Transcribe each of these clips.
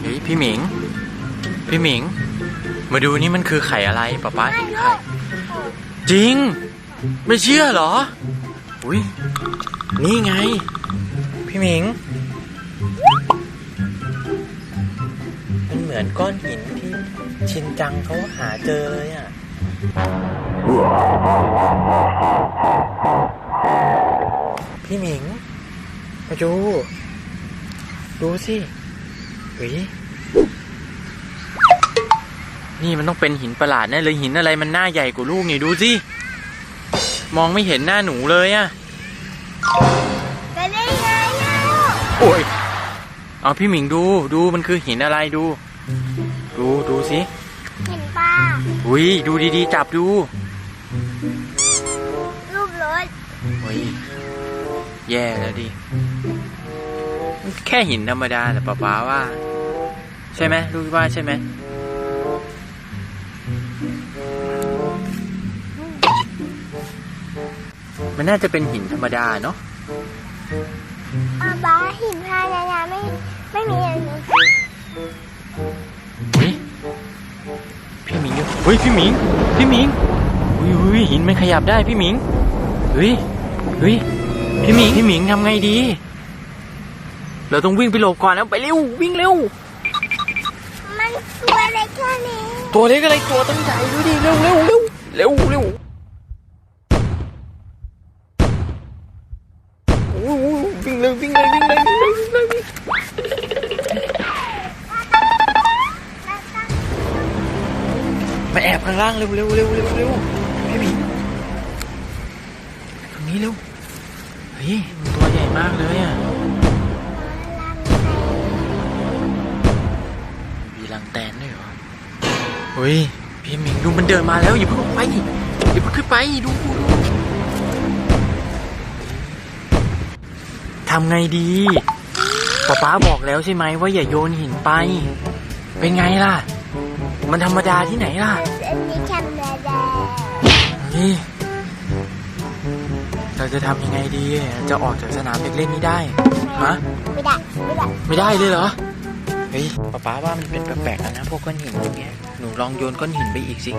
เฮ้ยพี่หมิง พี่หมิง มาดูนี่มันคือไข่อะไรป๊าป๊าเห็นไข่ จริง ไม่เชื่อเหรอ อุ้ยนี่ไง พี่หมิง อนก้อนหินที่ชินจังเขาหาเจอเลยอะ พี่หมิง มาดู ดูสิเฮ้ยนี่มันต้องเป็นหินประหลาดแน่เลยหินอะไรมันหน้าใหญ่กว่าลูกนี่ดูสิ มองไม่เห็นหน้าหนูเลยอะจะได้ไงอะโอ้ยเอาพี่หมิงดูดูมันคือหินอะไรดู ดูดูสิเห็นปลาอุ้ยดูดีๆ จับดูรูปรถโอ้ยแย่แล้วดิมันแค่หินธรรมดาแต่ป๊าป๊าว่า ใช่ไหมลูกว่าใช่ไหมมันน่าจะเป็นหินธรรมดาเนาะอาบาหินพานานาไม่ไม่มีอย่างนี้เฮ้ย พี่หมิงอยู่เฮ้ยพี่หมิงพี่หมิงอุ้ยอุ้ยหินมันขยับได้พี่หมิงเฮ้ยเฮ้ยพี่หมิงพี่หมิงทำไงดี เราต้องวิ่งไปหลบก่อนแล้วไปเร็ววิ่งเร็ว มันตัวเล็กแค่นี้ตัวเล็กอะไรตัวตั้งใหญ่ดูดิเร็วเร็วเร็วเร็วเร็วโอ้โหวิ่งเลยวิ่งเลยวิ่งเลย มาแอบข้างล่างเร็วเร็วเร็วเร็วเร็วพี่หมีตรงนี้เร็วเฮ้ยตัวใหญ่มากเลยอะมีรังแตนด้วยเหรอเฮ้ยพี่มิงดูมันเดินมาแล้วอย่าเพิ่งออกไปอย่าเพิ่งขึ้นไปดูดูทำไงดีป๊าป๊าบอกแล้วใช่ไหมว่าอย่าโยนหินไป เป็นไงล่ะ มันธรรมดาที่ไหนล่ะ อันนี้ธรรมดาเฮ้ยเราจะทำยังไงดี จะออกจากสนามเด็กเล่นนี้ได้ ฮะ ไม่ได้ไม่ได้ไม่ได้เลยเหรอ เฮ้ยป๊าป๊าว่ามันเป็นแปลกๆแล้วนะพวกก้อนหินพวกเนี้ย หนูลองโยนก้อนหินไปอีกสิ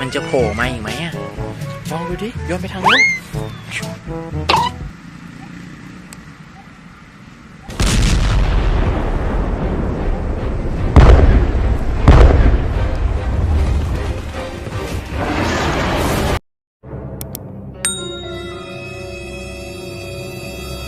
มันจะโผล่มาอีกไหมอะลองดูดิ โยนไปทางนู้น